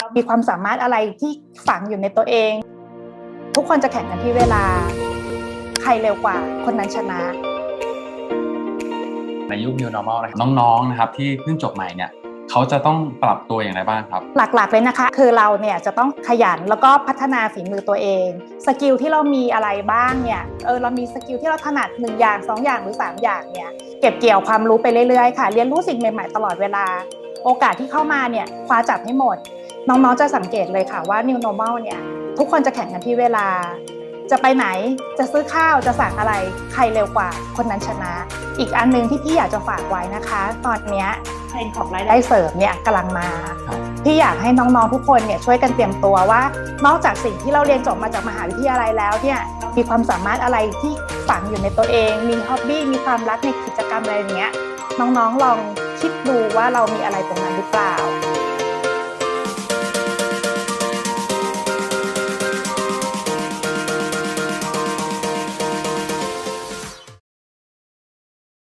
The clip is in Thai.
เรามีความสามารถอะไรที่ฝังอยู่ในตัวเอง ทุกคนจะแข่งกันที่เวลา ใครเร็วกว่าคนนั้นชนะ ในยุค New Normal นะครับน้องๆนะครับที่เพิ่งจบใหม่เนี่ยเขาจะต้องปรับตัวอย่างไรบ้างครับ หลักๆเลยนะคะ คือเราเนี่ยจะต้องขยันแล้วก็พัฒนาฝีมือตัวเอง สกิลที่เรามีอะไรบ้างเนี่ยเออเรามีสกิลที่เราถนัดหนึ่งอย่างสองอย่างหรือสามอย่างเนี่ยเก็บเกี่ยวความรู้ไปเรื่อยๆค่ะ เรียนรู้สิ่งใหม่ๆตลอดเวลา โอกาสที่เข้ามาเนี่ยคว้าจับให้หมด น้องๆจะสังเกตเลยค่ะว่า New Normal เนี่ยทุกคนจะแข่งกันที่เวลา จะไปไหนจะซื้อข้าวจะสั่งอะไรใครเร็วกว่าคนนั้นชนะ อีกอันหนึงที่พี่อยากจะฝากไว้นะคะ ตอนเนี้ยเทรนด์ของรายได้เสริมเนี่ยกำลังมาครับพี่อยากให้น้องๆทุกคนเนี่ยช่วยกันเตรียมตัวว่า นอกจากสิ่งที่เราเรียนจบมาจากมหาวิทยาลัยแล้วเนี่ยมีความสามารถอะไรที่ฝังอยู่ในตัวเอง มีฮ็อบบี้มีความรักในกิจกรรมอะไรอย่างเงี้ยน้องๆลองคิดดูว่าเรามีอะไรตรงนั้นหรือเปล่า